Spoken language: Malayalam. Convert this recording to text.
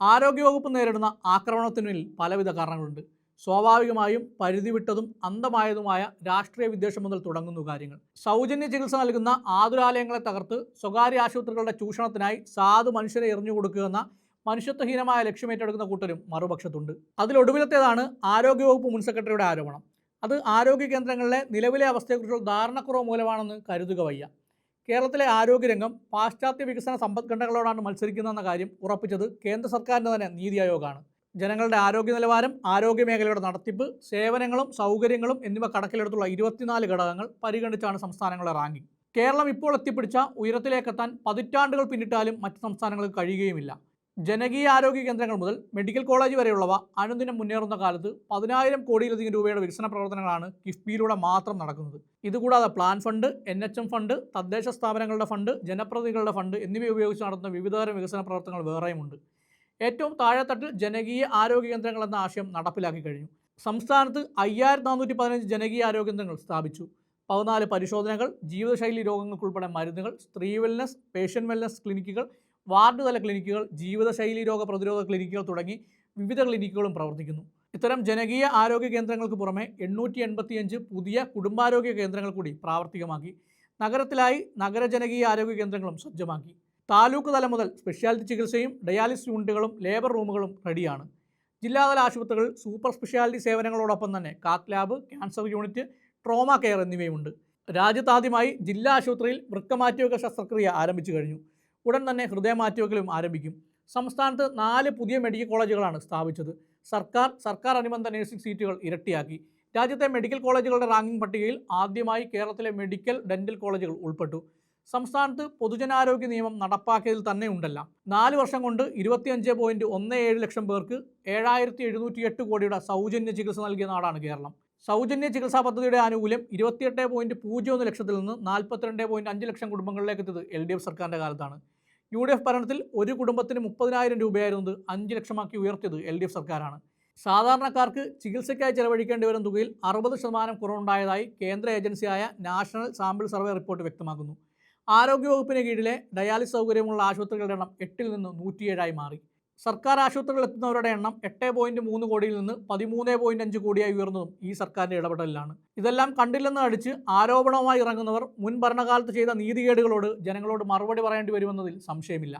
ആരോഗ്യവകുപ്പ് നേരിടുന്ന ആക്രമണത്തിന് പലവിധ കാരണങ്ങളുണ്ട്. സ്വാഭാവികമായും പരിധി വിട്ടതും അന്ധമായതുമായ രാഷ്ട്രീയ വിദ്വേഷം മുതൽ തുടങ്ങുന്നു കാര്യങ്ങൾ. സൗജന്യ ചികിത്സ നൽകുന്ന ആതുരാലയങ്ങളെ തകർത്ത് സ്വകാര്യ ആശുപത്രികളുടെ ചൂഷണത്തിനായി സാധു മനുഷ്യരെ എറിഞ്ഞു കൊടുക്കുന്ന മനുഷ്യത്വഹീനമായ ലക്ഷ്യമേറ്റെടുക്കുന്ന കൂട്ടരും മറുപക്ഷത്തുണ്ട്. അതിലൊടുവിലത്തേതാണ് ആരോഗ്യവകുപ്പ് മുൻ സെക്രട്ടറിയുടെ ആരോപണം. അത് ആരോഗ്യ കേന്ദ്രങ്ങളിലെ നിലവിലെ അവസ്ഥയെക്കുറിച്ചുള്ള ധാരണക്കുറവ് മൂലമാണെന്ന് കരുതുക വയ്യ. കേരളത്തിലെ ആരോഗ്യരംഗം പാശ്ചാത്യ വികസന സമ്പദ്ഘടനകളോടാണ് മത്സരിക്കുന്നതെന്ന കാര്യം ഉറപ്പിച്ചത് കേന്ദ്ര സർക്കാരിന്റെ തന്നെ നീതി ആയോഗാണ്. ജനങ്ങളുടെ ആരോഗ്യ നിലവാരം ആരോഗ്യ മേഖലയുടെ നടത്തിപ്പ് സേവനങ്ങളും സൗകര്യങ്ങളും എന്നിവ കണക്കിലെടുത്തുള്ള ഇരുപത്തിനാല് ഘടകങ്ങൾ പരിഗണിച്ചാണ് സംസ്ഥാനങ്ങളുടെ റാങ്കിംഗ്. കേരളം ഇപ്പോൾ എത്തിപ്പിടിച്ച ഉയരത്തിലേക്കെത്താൻ പതിറ്റാണ്ടുകൾ പിന്നിട്ടാലും മറ്റ് സംസ്ഥാനങ്ങൾക്ക് കഴിയുകയുമില്ല. ജനകീയ ആരോഗ്യ കേന്ദ്രങ്ങൾ മുതൽ മെഡിക്കൽ കോളേജ് വരെയുള്ളവ അനുദിനം മുന്നേറുന്ന കാലത്ത് പതിനായിരം കോടിയിലധികം രൂപയുടെ വികസന പ്രവർത്തനങ്ങളാണ് കിഫ്ബിയിലൂടെ മാത്രം നടക്കുന്നത്. ഇതുകൂടാതെ plan fund N H M fund തദ്ദേശ സ്ഥാപനങ്ങളുടെ ഫണ്ട് ജനപ്രതിനിധികളുടെ ഫണ്ട് എന്നിവ ഉപയോഗിച്ച് നടത്തുന്ന വിവിധതരം വികസന പ്രവർത്തനങ്ങൾ വേറെയുമുണ്ട്. ഏറ്റവും താഴെത്തട്ടിൽ ജനകീയ ആരോഗ്യ കേന്ദ്രങ്ങൾ എന്ന ആശയം നടപ്പിലാക്കി കഴിഞ്ഞു. സംസ്ഥാനത്ത് അയ്യായിരത്തി നാനൂറ്റി പതിനഞ്ച് ജനകീയ ആരോഗ്യ കേന്ദ്രങ്ങൾ സ്ഥാപിച്ചു. പതിനാല് പരിശോധനകൾ ജീവിതശൈലി രോഗങ്ങൾക്കുൾപ്പെടെ മരുന്നുകൾ സ്ത്രീ വെൽനസ് പേഷ്യൻ വെൽനസ് ക്ലിനിക്കുകൾ വാർഡ് തല ക്ലിനിക്കുകൾ ജീവിതശൈലി രോഗ പ്രതിരോധ ക്ലിനിക്കുകൾ തുടങ്ങി വിവിധ ക്ലിനിക്കുകളും പ്രവർത്തിക്കുന്നു. ഇത്തരം ജനകീയ ആരോഗ്യ കേന്ദ്രങ്ങൾക്ക് പുറമെ എണ്ണൂറ്റി എൺപത്തിയഞ്ച് പുതിയ കുടുംബാരോഗ്യ കേന്ദ്രങ്ങൾ കൂടി പ്രാവർത്തികമാക്കി. നഗരത്തിലായി നഗര ജനകീയ ആരോഗ്യ കേന്ദ്രങ്ങളും സജ്ജമാക്കി. താലൂക്ക് തലം മുതൽ സ്പെഷ്യാലിറ്റി ചികിത്സയും ഡയാലിസിസ് യൂണിറ്റുകളും ലേബർ റൂമുകളും റെഡിയാണ്. ജില്ലാതല ആശുപത്രികളിൽ സൂപ്പർ സ്പെഷ്യാലിറ്റി സേവനങ്ങളോടൊപ്പം തന്നെ cath lab cancer unit trauma care എന്നിവയുമുണ്ട്. രാജ്യത്താദ്യമായി ജില്ലാ ആശുപത്രിയിൽ വൃക്ക മാറ്റിവെക്കൽ ശസ്ത്രക്രിയ ആരംഭിച്ചു കഴിഞ്ഞു. ഉടൻ തന്നെ ഹൃദയമാറ്റിവെക്കലും ആരംഭിക്കും. സംസ്ഥാനത്ത് നാല് പുതിയ മെഡിക്കൽ കോളേജുകളാണ് സ്ഥാപിച്ചത്. സർക്കാർ സർക്കാർ അനുബന്ധ നഴ്സിംഗ് സീറ്റുകൾ ഇരട്ടിയാക്കി. രാജ്യത്തെ മെഡിക്കൽ കോളേജുകളുടെ റാങ്കിംഗ് പട്ടികയിൽ ആദ്യമായി കേരളത്തിലെ മെഡിക്കൽ ഡെന്റൽ കോളേജുകൾ ഉൾപ്പെട്ടു. സംസ്ഥാനത്ത് പൊതുജനാരോഗ്യ നിയമം നടപ്പാക്കിയതിൽ തന്നെ ഉണ്ടല്ല. നാല് വർഷം കൊണ്ട് ഇരുപത്തിയഞ്ച് പോയിന്റ് ഒന്ന് ഏഴ് ലക്ഷം പേർക്ക് ഏഴായിരത്തി എഴുന്നൂറ്റി എട്ട് കോടിയുടെ സൗജന്യ ചികിത്സ നൽകിയ നാടാണ് കേരളം. സൗജന്യ ചികിത്സാ പദ്ധതിയുടെ ആനുകൂല്യം ഇരുപത്തിയെട്ട് പോയിന്റ് പൂജ്യം ഒന്ന് ലക്ഷത്തിൽ നിന്ന് നാൽപ്പത്തിരണ്ട് പോയിന്റ് അഞ്ച് ലക്ഷം കുടുംബങ്ങളിലേക്ക് എത്തിയത് എൽ ഡി എഫ് സർക്കാരിന്റെ കാലത്താണ്. യു ഡി എഫ് ഭരണത്തിൽ ഒരു കുടുംബത്തിന് മുപ്പതിനായിരം രൂപയായിരുന്നത് അഞ്ച് ലക്ഷമാക്കി ഉയർത്തിയത് എൽ ഡി എഫ് സർക്കാരാണ്. സാധാരണക്കാർക്ക് ചികിത്സയ്ക്കായി ചെലവഴിക്കേണ്ടി വരുന്ന തുകയിൽ അറുപത് ശതമാനം കുറവുണ്ടായതായി കേന്ദ്ര ഏജൻസിയായ നാഷണൽ സാമ്പിൾ സർവേ റിപ്പോർട്ട് വ്യക്തമാക്കുന്നു. ആരോഗ്യവകുപ്പിന് കീഴിലെ ഡയാലിസ് സൗകര്യമുള്ള ആശുപത്രികളുടെ എണ്ണം എട്ടിൽ നിന്ന് നൂറ്റിയേഴായി മാറി. സർക്കാർ ആശുപത്രികളിൽ എത്തുന്നവരുടെ എണ്ണം എട്ട് പോയിന്റ് മൂന്ന് കോടിയിൽ നിന്ന് പതിമൂന്ന് പോയിന്റ് അഞ്ച് കോടിയായി ഉയർന്നതും ഈ സർക്കാരിന്റെ ഇടപെടലിലാണ്. ഇതെല്ലാം കണ്ടില്ലെന്ന് അടിച്ച് ആരോപണവുമായി ഇറങ്ങുന്നവർ മുൻ ഭരണകാലത്ത് ചെയ്ത നീതികേടുകളോട് ജനങ്ങളോട് മറുപടി പറയേണ്ടി വരുമെന്നതിൽ സംശയമില്ല.